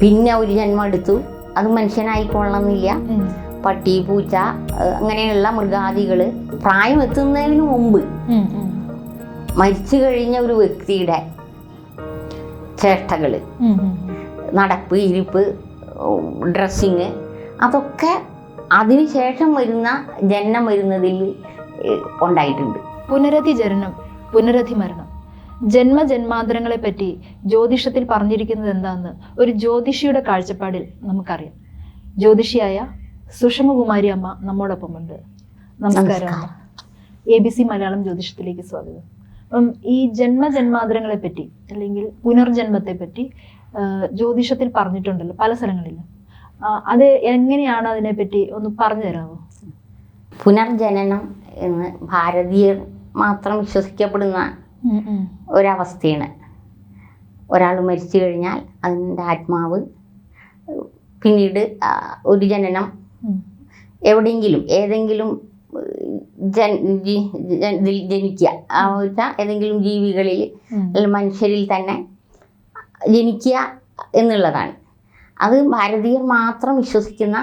പിന്നെ ഒരു ജന്മം എടുത്തു. അത് മനുഷ്യനായിക്കൊള്ളണമെന്നില്ല പട്ടി പൂച്ച അങ്ങനെയുള്ള മൃഗാദികൾ പ്രായം എത്തുന്നതിന് മുമ്പ് മരിച്ചു കഴിഞ്ഞ ഒരു വ്യക്തിയുടെ ചേഷ്ടകൾ നടപ്പ് ഇരിപ്പ് ഡ്രസ്സിങ് അതൊക്കെ അതിനുശേഷം വരുന്ന ജനനം വരുന്നതിൽ ഉണ്ടായിട്ടുണ്ട്. പുനരധി ജനനം പുനരധി മരണം ജന്മജന്മാന്തരങ്ങളെ പറ്റി ജ്യോതിഷത്തിൽ പറഞ്ഞിരിക്കുന്നത് എന്താന്ന് ഒരു ജ്യോതിഷിയുടെ കാഴ്ചപ്പാടിൽ നമുക്കറിയാം. ജ്യോതിഷിയായ സുഷമകുമാരി അമ്മ നമ്മോടൊപ്പമുണ്ട്. നമസ്കാരം എ ബി സി മലയാളം ജ്യോതിഷത്തിലേക്ക് സ്വാഗതം. അപ്പം ഈ ജന്മജന്മാന്തരങ്ങളെ പറ്റി അല്ലെങ്കിൽ പുനർജന്മത്തെ പറ്റി ജ്യോതിഷത്തിൽ പറഞ്ഞിട്ടുണ്ടല്ലോ പല സ്ഥലങ്ങളിലും അത് എങ്ങനെയാണ് അതിനെപ്പറ്റി ഒന്ന് പറഞ്ഞു തരാമോ? പുനർജനനം എന്ന് ഭാരതീയർ മാത്രം വിശ്വസിക്കപ്പെടുന്ന ഒരവസ്ഥയാണ്. ഒരാൾ മരിച്ചു കഴിഞ്ഞാൽ അതിന്റെ ആത്മാവ് പിന്നീട് ഒരു ജനനം. എവിടെയെങ്കിലും ഏതെങ്കിലും ജൻ ജനിക്കുക. വെച്ചാൽ ഏതെങ്കിലും ജീവികളിൽ മനുഷ്യരിൽ തന്നെ ജനിക്കുക എന്നുള്ളതാണ്. അത് ഭാരതീയർ മാത്രം വിശ്വസിക്കുന്ന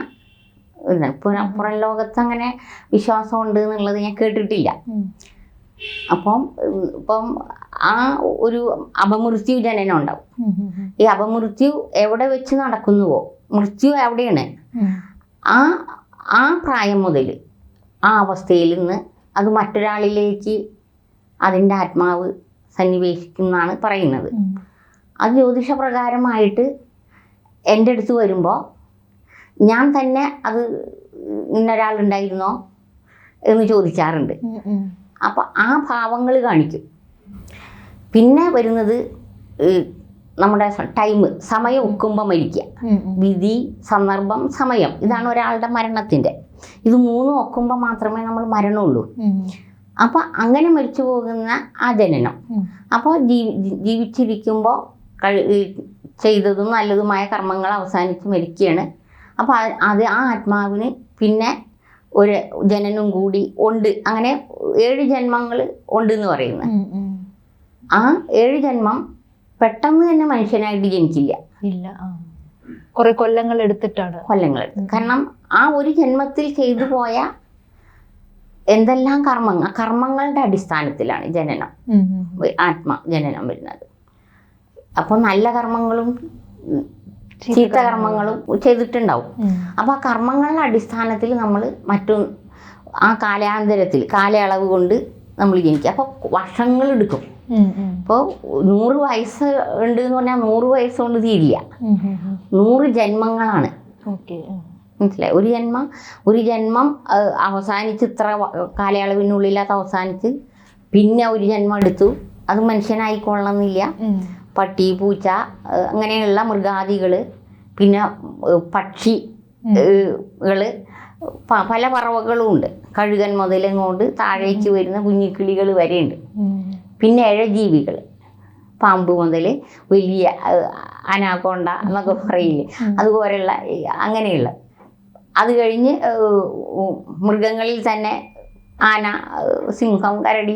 ഇതാണ്. പുറം ലോകത്ത് അങ്ങനെ വിശ്വാസമുണ്ട് എന്നുള്ളത് ഞാൻ കേട്ടിട്ടില്ല. അപ്പം ഇപ്പം ആ ഒരു അപമൃത്യു ജനനം ഉണ്ടാവും. ഈ അപമൃത്യു എവിടെ വെച്ച് നടക്കുന്നുവോ മൃത്യു എവിടെയാണ് ആ ആ പ്രായം മുതൽ ആ അവസ്ഥയിൽ നിന്ന് അത് മറ്റൊരാളിലേക്ക് അതിന്റെ ആത്മാവ് സന്നിവേശിക്കുന്നാണ് പറയുന്നത്. അത് ജ്യോതിഷപ്രകാരമായിട്ട് എന്റെ അടുത്ത് വരുമ്പോൾ ഞാൻ തന്നെ അത് ഇന്നൊരാളുണ്ടായിരുന്നോ എന്ന് ചോദിക്കാറുണ്ട്. അപ്പോൾ ആ ഭാവങ്ങൾ കാണിക്കും പിന്നെ വരുന്നത് നമ്മുടെ ടൈം സമയം ഒക്കുമ്പോൾ മരിക്കുക. വിധി സന്ദർഭം സമയം ഇതാണ് ഒരാളുടെ മരണത്തിന്റെ ഇത് മൂന്നും ഒക്കുമ്പോൾ മാത്രമേ നമ്മൾ മരണമുള്ളൂ. അപ്പോൾ അങ്ങനെ മരിച്ചു പോകുന്ന ആ ജനനം. അപ്പോൾ ജീവി ജീവിച്ചിരിക്കുമ്പോൾ കഴി ചെയ്തതും നല്ലതുമായ കർമ്മങ്ങൾ അവസാനിച്ച് മരിക്കുകയാണ് അപ്പോൾ അത് ആ ആത്മാവിന് പിന്നെ ഒരു ജനനും കൂടി ഉണ്ട്. അങ്ങനെ ഏഴ് ജന്മങ്ങൾ ഉണ്ട് എന്ന് പറയുന്നത്. ആ ഏഴ് ജന്മം പെട്ടെന്ന് തന്നെ മനുഷ്യനായിട്ട് ജനിക്കില്ല ഇല്ല കുറെ കൊല്ലങ്ങൾ എടുത്തിട്ടാണ്. കൊല്ലങ്ങൾ കാരണം ആ ഒരു ജന്മത്തിൽ ചെയ്തു പോയ എന്തെല്ലാം കർമ്മങ്ങൾ കർമ്മങ്ങളുടെ അടിസ്ഥാനത്തിലാണ് ജനനം. ആത്മ ജനനം വരുന്നത്. അപ്പോൾ നല്ല കർമ്മങ്ങളും ചീത്ത കർമ്മങ്ങളും ചെയ്തിട്ടുണ്ടാവും. അപ്പൊ അപ്പോൾ ആ കർമ്മങ്ങളുടെ അടിസ്ഥാനത്തിൽ നമ്മൾ മറ്റു ആ കാലാന്തരത്തിൽ കാലയളവ് കൊണ്ട് നമ്മൾ ജനിക്കുക അപ്പോൾ വർഷങ്ങളെടുക്കും. ഇപ്പോൾ നൂറ് വയസ്സ് ഉണ്ട് എന്ന് പറഞ്ഞാൽ നൂറ് വയസ്സ് കൊണ്ട് തീരില്ല. നൂറ് ജന്മങ്ങളാണ്. മനസ്സിലായി? ഒരു ജന്മം ഒരു ജന്മം അവസാനിച്ച് ഇത്ര അത് അവസാനിച്ച് പിന്നെ ഒരു ജന്മം എടുത്തു. അത് മനുഷ്യനായിക്കൊള്ളണമെന്നില്ല. പട്ടി പൂച്ച അങ്ങനെയുള്ള മൃഗാദികൾ പിന്നെ പക്ഷി. കൾ പല പറവകളും ഉണ്ട്. കഴുകൻ മുതലങ്ങോട്ട് താഴേക്ക് വരുന്ന കുഞ്ഞിക്കിളികൾ വരെയുണ്ട്. പിന്നെ ഇഴജീവികൾ പാമ്പ് മുതൽ വലിയ അനാക്കോണ്ട എന്നൊക്കെ പറയില്ലേ? അതുപോലെയുള്ള അങ്ങനെയുള്ള. അത് കഴിഞ്ഞ് മൃഗങ്ങളിൽ തന്നെ ആന സിംഹം കരടി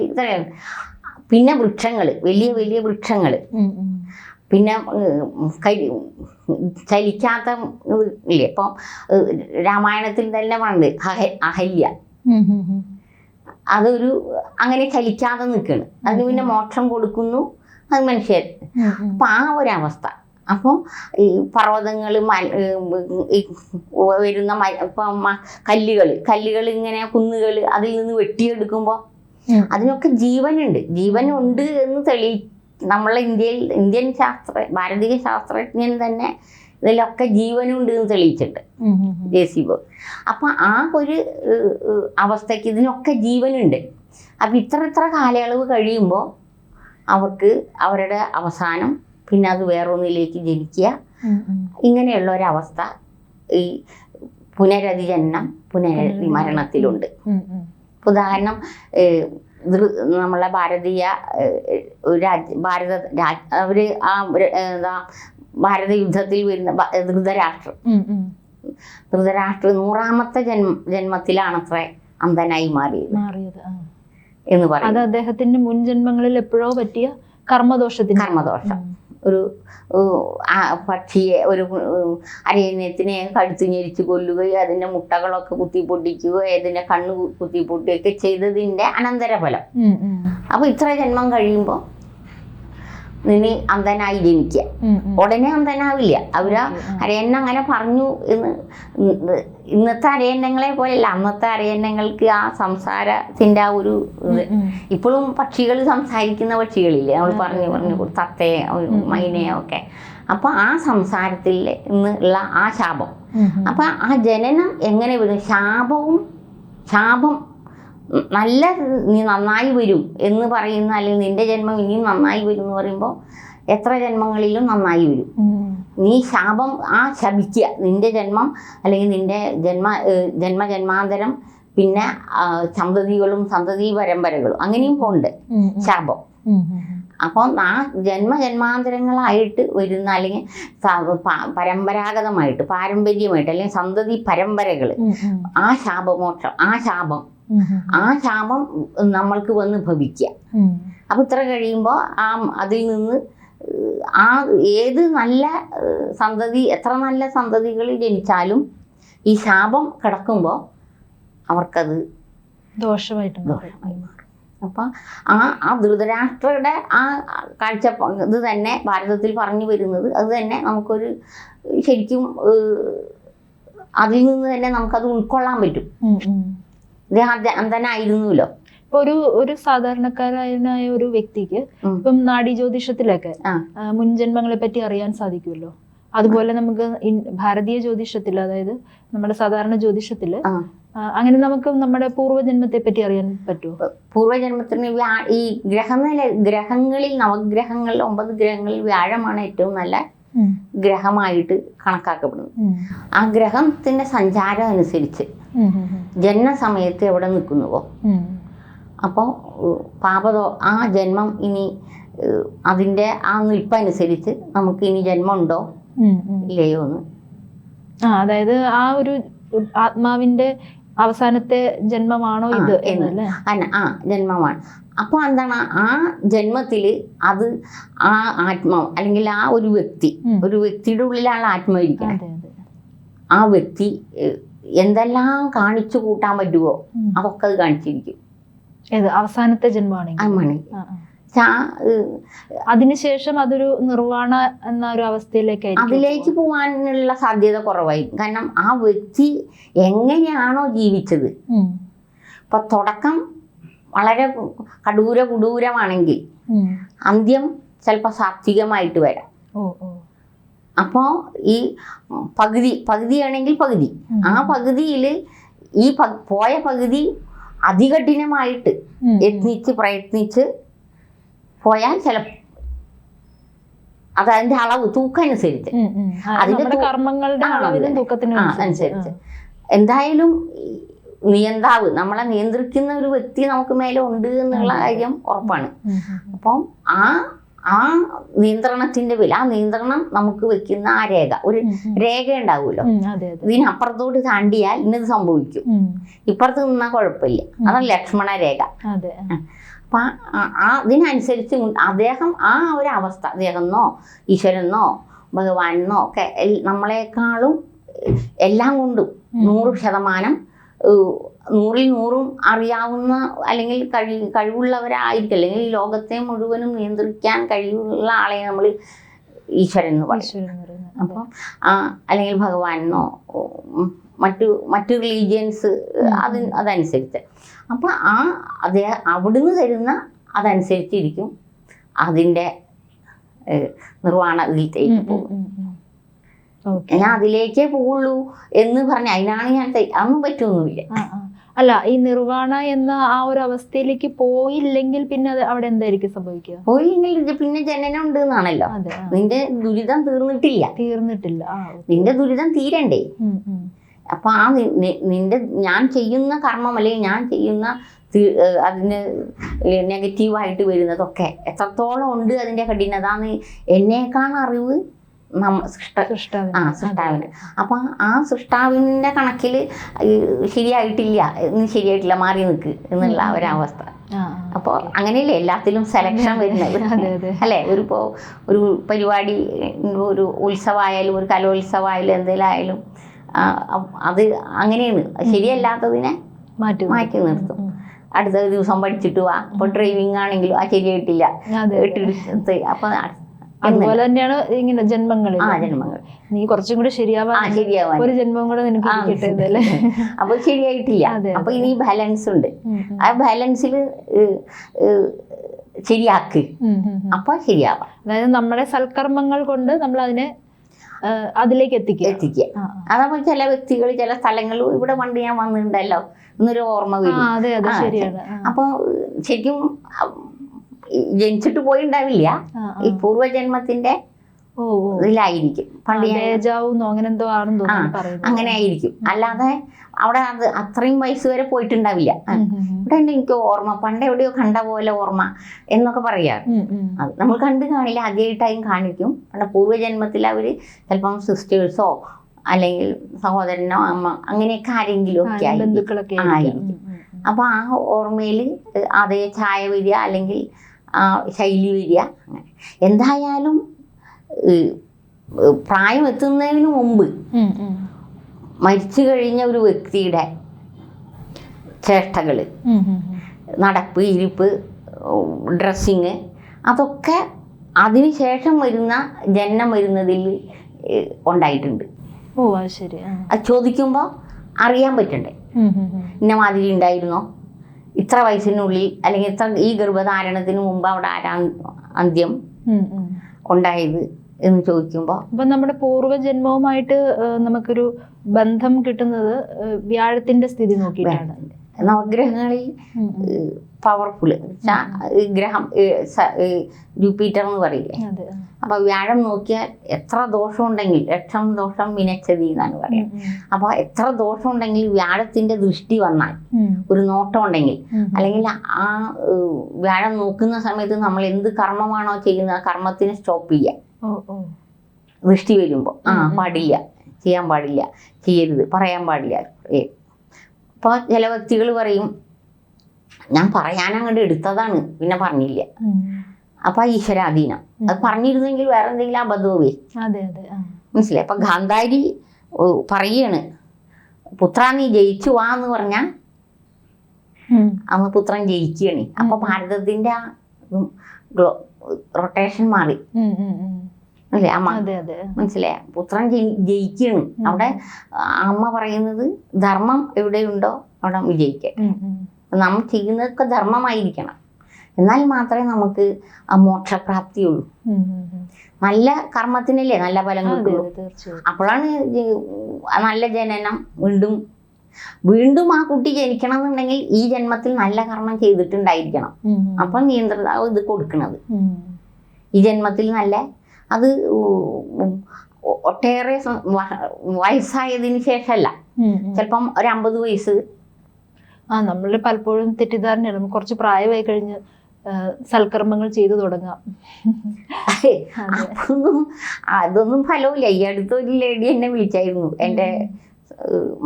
പിന്നെ വൃക്ഷങ്ങൾ വലിയ വലിയ വൃക്ഷങ്ങൾ. പിന്നെ കരി ചലിക്കാത്ത ഇല്ലേ? ഇപ്പം രാമായണത്തിൽ തന്നെ പണ്ട് അഹല്യ. അതൊരു അങ്ങനെ ചലിക്കാതെ നിൽക്കുകയാണ് അതിന് പിന്നെ മോക്ഷം കൊടുക്കുന്നു. അത് മനുഷ്യർ. അപ്പം ആ ഒരവസ്ഥ. അപ്പോൾ ഈ പർവതങ്ങൾ വരുന്ന മ ഇപ്പം കല്ലുകൾ കല്ലുകൾ ഇങ്ങനെ കുന്നുകൾ അതിൽ നിന്ന് വെട്ടിയെടുക്കുമ്പോൾ. അതിനൊക്കെ ജീവനുണ്ട്. ജീവനുണ്ട് എന്ന് തെളി നമ്മളെ ഇന്ത്യയിൽ ഇന്ത്യൻ ശാസ്ത്ര ഭാരതീയ ശാസ്ത്രജ്ഞൻ തന്നെ ഇതിലൊക്കെ ജീവനുണ്ട് എന്ന് തെളിയിച്ചിട്ടുണ്ട്. ജെ സി ബോസ് അപ്പം ആ ഒരു അവസ്ഥയ്ക്ക് ഇതിനൊക്കെ ജീവനുണ്ട് അപ്പം ഇത്ര ഇത്ര കാലയളവ് കഴിയുമ്പോൾ അവർക്ക് അവരുടെ അവസാനം പിന്നെ അത് വേറൊന്നിലേക്ക് ജനിക്കുക. ഇങ്ങനെയുള്ള ഒരവസ്ഥ ഈ പുനരധിജനനം പുനരധി മരണത്തിലുണ്ട് ഉം. ഉം. ഇപ്പൊ ഉദാഹരണം നമ്മളെ ഭാരതീയ രാജ്യ ഭാരത രാജ് അവർ ആ എന്താ ഭാരത യുദ്ധത്തിൽ വരുന്ന ധൃതരാഷ്ട്രം. ധൃതരാഷ്ട്ര നൂറാമത്തെ ജന്മ ജന്മത്തിലാണത്രേ അന്ധനായി മാറിയത്. എന്ന് പറയുന്നത്. അത് അദ്ദേഹത്തിന്റെ മുൻ ജന്മങ്ങളിൽ എപ്പോഴോ പറ്റിയ കർമ്മദോഷത്തിന്. കർമ്മദോഷം. ഒരു പക്ഷിയെ ഒരു അരയന്യത്തിനെ കഴുത്തു ഞെരിച്ച് കൊല്ലുകയോ അതിന്റെ മുട്ടകളൊക്കെ കുത്തി പൊട്ടിക്കുകയോ അതിന്റെ കണ്ണ് കു- കുത്തി പൊട്ടുകയൊക്കെ ചെയ്തതിന്റെ അനന്തരഫലം. അപ്പോൾ ഇത്ര ജന്മം കഴിയുമ്പോൾ നിനി അന്ധനായി ജനിക്കുക. ഉടനെ അന്ധനാവില്ല. അവർ അരയന്ന അങ്ങനെ പറഞ്ഞു എന്ന് ഇന്ന് ഇന്നത്തെ അരയന്നങ്ങളെ പോലെയല്ല അന്നത്തെ അരയന്നങ്ങൾക്ക് ആ സംസാരത്തിന്റെ ആ ഒരു. ഇപ്പോഴും പക്ഷികൾ സംസാരിക്കുന്ന പക്ഷികളില്ലേ? നമ്മൾ പറഞ്ഞു പറഞ്ഞു തത്തയെ മൈനയോ ഒക്കെ. അപ്പൊ ആ സംസാരത്തിൽ നിന്നുള്ള ആ ശാപം. അപ്പൊ ആ ജനനം എങ്ങനെ വരും ശാപവും ശാപം നല്ല നീ നന്നായി വരും എന്ന് പറയുന്ന അല്ലെങ്കിൽ നിന്റെ ജന്മം ഇനിയും നന്നായി വരും എന്ന് പറയുമ്പോൾ എത്ര ജന്മങ്ങളിലും നന്നായി വരും നീ ശാപം ആ ശപിക്കുക നിന്റെ ജന്മം അല്ലെങ്കിൽ നിന്റെ ജന്മ ജന്മ ജന്മാന്തരം പിന്നെ സന്തതികളും സന്തതി പരമ്പരകളും അങ്ങനെയും പോണ്ട്. ശാപം. അപ്പോൾ ആ ജന്മ ജന്മാന്തരങ്ങളായിട്ട് വരുന്ന അല്ലെങ്കിൽ പരമ്പരാഗതമായിട്ട് പാരമ്പര്യമായിട്ട് അല്ലെങ്കിൽ സന്തതി പരമ്പരകൾ. ആ ശാപമോക്ഷം ആ ശാപം. ആ ക്ഷാമം നമ്മൾക്ക് വന്ന് ഭവിക്കുക അപ്പൊ ഇത്ര കഴിയുമ്പോൾ ആ അതിൽ നിന്ന് ആ ഏത് നല്ല സന്തതി എത്ര നല്ല സന്തതികൾ ജനിച്ചാലും ഈ ശാപം കിടക്കുമ്പോൾ അവർക്കത് ദോഷമായിട്ട്. ദോഷമായി മാറും. അപ്പം ആ ആ ധൃതരാഷ്ട്രയുടെ ആ കാഴ്ച ഇത് തന്നെ ഭാരതത്തിൽ പറഞ്ഞു വരുന്നത്. അത് തന്നെ നമുക്കൊരു ശരിക്കും അതിൽ നിന്ന് തന്നെ നമുക്കത് ഉൾക്കൊള്ളാൻ പറ്റും. അന്ധനായിരുന്നല്ലോ ഇപ്പൊ ഒരു ഒരു സാധാരണക്കാരനായ ഒരു വ്യക്തിക്ക്. ഇപ്പം നാഡി ജ്യോതിഷത്തിലൊക്കെ ആ. ആ, മുൻജന്മങ്ങളെ പറ്റി അറിയാൻ സാധിക്കുമല്ലോ അതുപോലെ നമുക്ക് ഭാരതീയ ജ്യോതിഷത്തിൽ അതായത് നമ്മുടെ സാധാരണ. ആ, അങ്ങനെ നമുക്ക് നമ്മുടെ പൂർവജന്മത്തെ പറ്റി അറിയാൻ പറ്റുമോ പൂർവജന്മത്തിന് ഈ ഗ്രഹനില ഗ്രഹങ്ങളിൽ നവഗ്രഹങ്ങളിൽ ഒമ്പത് ഗ്രഹങ്ങളിൽ വ്യാഴമാണ് ഏറ്റവും നല്ല. ഗ്രഹമായിട്ട് കണക്കാക്കപ്പെടുന്നു ആ ഗ്രഹത്തിന്റെ സഞ്ചാരം അനുസരിച്ച് ഉം, ഉം. എവിടെ നിൽക്കുന്നുവോ. അപ്പോൾ പാപതോ ആ ജന്മം ഇനി അതിന്റെ അതിന്റെ ആ നിൽപ്പനുസരിച്ച് നമുക്ക് ഇനി ജന്മം ഉണ്ടോ. ഇല്ലയോ എന്ന് ആ അതായത് ആ ഒരു ആത്മാവിന്റെ അവസാനത്തെ ജന്മമാണോ ഇത് എന്നല്ലേ? ആ ജന്മമാണ്. അപ്പോൾ എന്താണ്? ആ ജന്മത്തിൽ അത് ആ ആത്മാവ് അല്ലെങ്കിൽ ആ ഒരു വ്യക്തി ഒരു വ്യക്തിയുടെ ഉള്ളിലാണ് ആത്മാവ് ഇരിക്കുന്നത് അതെ അതെ. ആ വ്യക്തി എന്തെല്ലാം കാണിച്ചു കൂട്ടാൻ പറ്റുമോ. അതൊക്കെ അത് കാണിച്ചിരിക്കും. അവസാനത്തെ ജന്മമാണ് ആ മണി ആ, ആ. ചാ- ഏഹ്, അതിനുശേഷം അതൊരു നിർവാണ എന്ന ഒരു അവസ്ഥയിലേക്ക് അതിലേക്ക് പോകാനുള്ള സാധ്യത കുറവായി. കാരണം ആ വ്യക്തി എങ്ങനെയാണോ ജീവിച്ചത്. ഇപ്പൊ തുടക്കം വളരെ കടൂര കുടൂരമാണെങ്കിൽ അന്ത്യം ചിലപ്പോൾ സാത്വികമായിട്ട് വരാം. അപ്പോൾ ഈ പകുതി പകുതിയാണെങ്കിൽ പകുതി. ആ പകുതിയിൽ ഈ പോയ പകുതി അതികഠിനമായിട്ട്. യത്നിച്ച് പ്രയത്നിച്ച് പോയാൽ ചില അത് അതിന്റെ അളവ് തൂക്കം അനുസരിച്ച് ഉം, ഉം. അതിന്റെ കർമ്മങ്ങളുടെ. അനുസരിച്ച്. എന്തായാലും നിയന്താവ് നമ്മളെ നിയന്ത്രിക്കുന്ന ഒരു വ്യക്തി നമുക്ക് മേലെ ഉണ്ട് എന്നുള്ള. കാര്യം ഉറപ്പാണ്. അപ്പം ആ ആ നിയന്ത്രണത്തിന്റെ വില ആ നിയന്ത്രണം നമുക്ക് വെക്കുന്ന ആ രേഖ ഒരു. രേഖ ഉണ്ടാവുമല്ലോ ഇതിനപ്പുറത്തോട്ട് താണ്ടിയാൽ ഇന്നത് സംഭവിക്കും ഇപ്പുറത്ത് നിന്നാൽ കുഴപ്പമില്ല അതാണ് ലക്ഷ്മണ രേഖ അപ്പം അതിനനുസരിച്ച് അദ്ദേഹം ആ ഒരു അവസ്ഥ അദ്ദേഹമെന്നോ ഈശ്വരനോ ഭഗവാനെന്നോ ഒക്കെ നമ്മളെക്കാളും എല്ലാം കൊണ്ടും. നൂറ് ശതമാനം നൂറിൽ നൂറും അറിയാവുന്ന അല്ലെങ്കിൽ കഴി കഴിവുള്ളവരായിരിക്കും. അല്ലെങ്കിൽ ലോകത്തെ മുഴുവനും നിയന്ത്രിക്കാൻ കഴിവുള്ള ആളെ നമ്മൾ ഈശ്വരൻ എന്ന് പറയും അപ്പം ആ അല്ലെങ്കിൽ ഭഗവാനെന്നോ മറ്റു മറ്റു റിലീജിയൻസ് അത് അതനുസരിച്ച്. അപ്പം ആ അതെ അവിടുന്ന് തരുന്ന അതനുസരിച്ചിരിക്കും അതിന്റെ നിർവഹണ ഉം, പോകും. ഞാൻ അതിലേക്കേ പോവുള്ളൂ എന്ന് പറഞ്ഞ അതിനാണ് ഞാൻ അതൊന്നും ആ. അല്ല ഈ നിർവാണ എന്ന ആ ഒരു അവസ്ഥയിലേക്ക് പോയില്ലെങ്കിൽ പിന്നെ അത് അവിടെ എന്തായിരിക്കും സംഭവിക്കുക? പോയില്ലെങ്കിൽ പിന്നെ ജനനം ഉണ്ട് എന്നാണല്ലോ നിന്റെ ദുരിതം തീർന്നിട്ടില്ല. തീർന്നിട്ടില്ല. നിന്റെ ദുരിതം തീരണ്ടേ. ഉം. ആ നിന്റെ ഞാൻ ചെയ്യുന്ന കർമ്മം അല്ലെങ്കിൽ ഞാൻ ചെയ്യുന്ന അതിന് നെഗറ്റീവായിട്ട് വരുന്നതൊക്കെ എത്രത്തോളം ഉണ്ട് അതിന്റെ കഠിനത എന്ന് എന്നേക്കാൾ അറിവ് സൃഷ്ടാവിന്. ആ സൃഷ്ടാവിന് അപ്പം ആ സൃഷ്ടാവിന്റെ കണക്കിൽ ശരിയായിട്ടില്ല ഇന്ന് ശരിയായിട്ടില്ല മാറി നിൽക്ക് എന്നുള്ള ഒരവസ്ഥ. അപ്പോൾ അങ്ങനെയല്ലേ എല്ലാത്തിലും സെലക്ഷൻ വരുന്നത് അല്ലേ ഒരു ഇപ്പോൾ ഒരു പരിപാടി ഒരു ഉത്സവമായാലും ഒരു കലോത്സവമായാലും എന്തെങ്കിലും ആ, അത് അങ്ങനെയാണ്. ശരിയല്ലാത്തതിനെ മാറ്റി മാറ്റി നിർത്തും. അടുത്ത ദിവസം പഠിച്ചിട്ട് വാ. അപ്പൊ ഡ്രൈവിംഗ് ആണെങ്കിലും ആ ശരിയായിട്ടില്ല കിട്ടില്ല ഇട്ടെടുത്ത് അപ്പൊ അതുപോലെ തന്നെയാണ് ഇങ്ങനെ ജന്മങ്ങൾ ആ ജന്മങ്ങൾ നീ കുറച്ചും കൂടി ശരിയാവാൻ ആ ശരിയാവാൻ. ഒരു ജന്മം കൂടെ നിനക്ക് അപ്പൊ ശരിയായിട്ടില്ല അപ്പൊ ഇനി ബാലൻസ് ഉണ്ട്. ആ ബാലൻസിൽ ശരിയാക്ക്. അപ്പൊ ശരിയാവാം. അതായത് നമ്മുടെ സൽക്കർമ്മങ്ങൾ കൊണ്ട് നമ്മൾ അതിനെ അതിലേക്ക് എത്തിക്കുക. എത്തിക്കുക. അതാകുമ്പോൾ ചില വ്യക്തികൾ ചില സ്ഥലങ്ങളിൽ ഇവിടെ പണ്ട് ഞാൻ വന്നിട്ടുണ്ടല്ലോ. എന്നൊരു ഓർമ്മ. വരും. ആ, അതെ അതെ ശരിയാണ്. ആ, അപ്പൊ ശരിക്കും ജനിച്ചിട്ട് പോയിണ്ടാവില്ല. ഈ പൂർവജന്മത്തിന്റെ ഇതിലായിരിക്കും. പണ്ട് അങ്ങനെ എന്തോ ആണെന്ന് തോന്നുന്നു അങ്ങനെ ആയിരിക്കും അല്ലാതെ അവിടെ അത് അത്രയും വയസ്സ് വരെ പോയിട്ടുണ്ടാവില്ല. ഇവിടെ എനിക്ക് ഓർമ്മ പണ്ട് എവിടെയോ കണ്ട പോലെ ഓർമ്മ എന്നൊക്കെ പറയാറ്. അത് നമ്മൾ കണ്ടു കാണില്ല ആദ്യമായിട്ടായും കാണിക്കും. പണ്ട് പൂർവജന്മത്തിൽ അവർ ചിലപ്പം സിസ്റ്റേഴ്സോ അല്ലെങ്കിൽ സഹോദരനോ അമ്മ അങ്ങനെയൊക്കെ ആരെങ്കിലും ഒക്കെ ആയിരിക്കും. ബന്ധുക്കളൊക്കെ ആ, ഓർമ്മയിൽ അതേ ചായ വരിക അല്ലെങ്കിൽ ആ ശൈലി വരിക അങ്ങനെ. എന്തായാലും പ്രായം എത്തുന്നതിന് മുമ്പ്. മരിച്ചു കഴിഞ്ഞ ഒരു വ്യക്തിയുടെ ചേഷ്ടകൾ ഉം. നടപ്പ് ഇരിപ്പ് ഡ്രസ്സിങ് അതൊക്കെ അതിനുശേഷം വരുന്ന ജനനം വരുന്നതിൽ ഉണ്ടായിട്ടുണ്ട് ഓ അത് ശരി അത് ചോദിക്കുമ്പോൾ അറിയാൻ പറ്റണ്ടേ. ഇന്ന മാതിരി ഉണ്ടായിരുന്നോ ഇത്ര വയസ്സിനുള്ളിൽ അല്ലെങ്കിൽ ഇത്ര ഈ ഗർഭധാരണത്തിന് മുമ്പ് അവിടെ ആരാ അന്ത്യം. ഉണ്ടായത് എന്ന് ചോദിക്കുമ്പോൾ അപ്പൊ നമ്മുടെ പൂർവജന്മവുമായിട്ട് നമുക്കൊരു ബന്ധം കിട്ടുന്നത് വ്യാഴത്തിന്റെ സ്ഥിതി നോക്കിയിട്ടാണ് നവഗ്രഹങ്ങളിൽ. പവർഫുൾ ഗ്രഹം ജൂപ്പിറ്റർ എന്ന് പറയില്ലേ? അപ്പൊ വ്യാഴം നോക്കിയാൽ എത്ര ദോഷം ഉണ്ടെങ്കിൽ ലക്ഷം ദോഷം വിനച്ചതി എന്നാണ് പറയുന്നത് അപ്പൊ എത്ര ദോഷം ഉണ്ടെങ്കിൽ വ്യാഴത്തിന്റെ ദൃഷ്ടി വന്നാൽ ഒരു നോട്ടം ഉണ്ടെങ്കിൽ അല്ലെങ്കിൽ ആ വ്യാഴം നോക്കുന്ന സമയത്ത് നമ്മൾ എന്ത് കർമ്മമാണോ ചെയ്യുന്നത് ആ കർമ്മത്തിന് സ്റ്റോപ്പ് ചെയ്യാം ദൃഷ്ടി വരുമ്പോൾ. ആ. പാടില്ല. ചെയ്യാൻ പാടില്ല. ചെയ്യരുത്. പറയാൻ പാടില്ല. അപ്പോൾ ചില വ്യക്തികൾ പറയും ഞാൻ പറയാൻ അങ്ങോട്ട് എടുത്തതാണ്. പിന്നെ പറഞ്ഞില്ല. അപ്പൊ ഈശ്വരാധീനം. അത് പറഞ്ഞിരുന്നെങ്കിൽ വേറെ എന്തെങ്കിലും അബദ്ധമേ. മനസ്സിലായി? അപ്പൊ ഗാന്ധാരി പറയാണ് പുത്ര നീ ജയിച്ചു വാ എന്ന് പറഞ്ഞാൽ അമ്മ അന്ന് പുത്രൻ ജയിക്കുകയാണ് അപ്പൊ. ഭാരതത്തിന്റെ ആ റൊട്ടേഷൻ മാറി. അല്ലേ? അമ്മ മനസ്സിലായ? പുത്രൻ ജയി- ജയിക്കുകയാണ് അവിടെ അമ്മ പറയുന്നത് ധർമ്മം എവിടെയുണ്ടോ അവിടെ വിജയിക്കുക നമ്മൾ ചെയ്യുന്നതൊക്കെ ധർമ്മമായിരിക്കണം. എന്നാൽ മാത്രമേ നമുക്ക് ആ മോക്ഷപ്രാപ്തിയുള്ളൂ. നല്ല കർമ്മത്തിനല്ലേ നല്ല ഫലം കിട്ടുള്ളൂ അപ്പോഴാണ് നല്ല ജനനം വീണ്ടും വീണ്ടും ആ കുട്ടി ജനിക്കണം എന്നുണ്ടെങ്കിൽ ഈ ജന്മത്തിൽ നല്ല കർമ്മം ചെയ്തിട്ടുണ്ടായിരിക്കണം. അപ്പൊ നിയന്ത്രിതാവ് ഇത് കൊടുക്കുന്നത്. ഈ ജന്മത്തിൽ നല്ല അത് ഒട്ടേറെ വയസ്സായതിനു ശേഷമല്ല. ചിലപ്പം ഒരു അമ്പത് വയസ്സ് ആ നമ്മൾ പലപ്പോഴും തെറ്റിദ്ധാരണയാണ്. നമുക്ക് കുറച്ച് പ്രായമായി കഴിഞ്ഞ് സൽക്കർമ്മങ്ങൾ ചെയ്തു തുടങ്ങാം. അതൊന്നും അതൊന്നും ഫലമില്ല ഈ അടുത്തൊരു ലേഡി എന്നെ വിളിച്ചായിരുന്നു. എന്റെ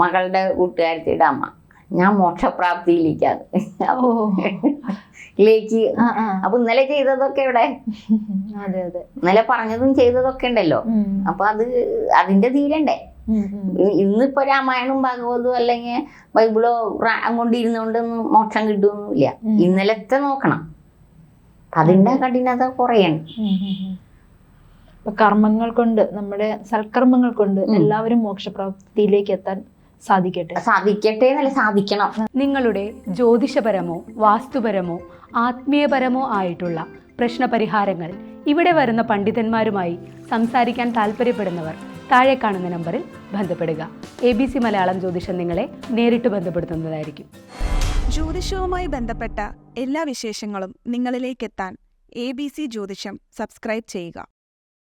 മകളുടെ കൂട്ടുകാരത്തിയുടെ അമ്മ. ഞാൻ മോക്ഷപ്രാപ്തിയിലേക്കാണ് ലേക്ക്. അപ്പൊ ഇന്നലെ ചെയ്തതൊക്കെ ഇവിടെ അതെ അതെ. ഇന്നലെ പറഞ്ഞതും ചെയ്തതൊക്കെ ഉണ്ടല്ലോ. അപ്പൊ അത് അതിന്റെ തീരണ്ടേ? ഇന്നിപ്പോ രാമായണവും ഭാഗവതവും അല്ലെങ്കിൽ ബൈബിളോ കൊണ്ടിരുന്നോണ്ട് മോക്ഷം കിട്ടുമൊന്നുമില്ല ഇന്നലത്തെ നോക്കണം. അതിന്റെ കഠിനത കുറയണം. കർമ്മങ്ങൾ കൊണ്ട് നമ്മുടെ സൽക്കർമ്മങ്ങൾ കൊണ്ട് എല്ലാവരും മോക്ഷപ്രാപ്തിയിലേക്ക് എത്താൻ സാധിക്കട്ടെ? സാധിക്കട്ടെ എന്നല്ല സാധിക്കണം. നിങ്ങളുടെ ജ്യോതിഷപരമോ വാസ്തുപരമോ ആത്മീയപരമോ ആയിട്ടുള്ള പ്രശ്നപരിഹാരങ്ങൾ ഇവിടെ വരുന്ന പണ്ഡിതന്മാരുമായി സംസാരിക്കാൻ താല്പര്യപ്പെടുന്നവർ താഴെ കാണുന്ന നമ്പറിൽ ബന്ധപ്പെടുക. എ ബി സി മലയാളം ജ്യോതിഷം നിങ്ങളെ നേരിട്ട് ബന്ധപ്പെടുത്തുന്നതായിരിക്കും. ജ്യോതിഷവുമായി ബന്ധപ്പെട്ട എല്ലാ വിശേഷങ്ങളും നിങ്ങളിലേക്കെത്താൻ എ ബി സി ജ്യോതിഷം സബ്സ്ക്രൈബ് ചെയ്യുക.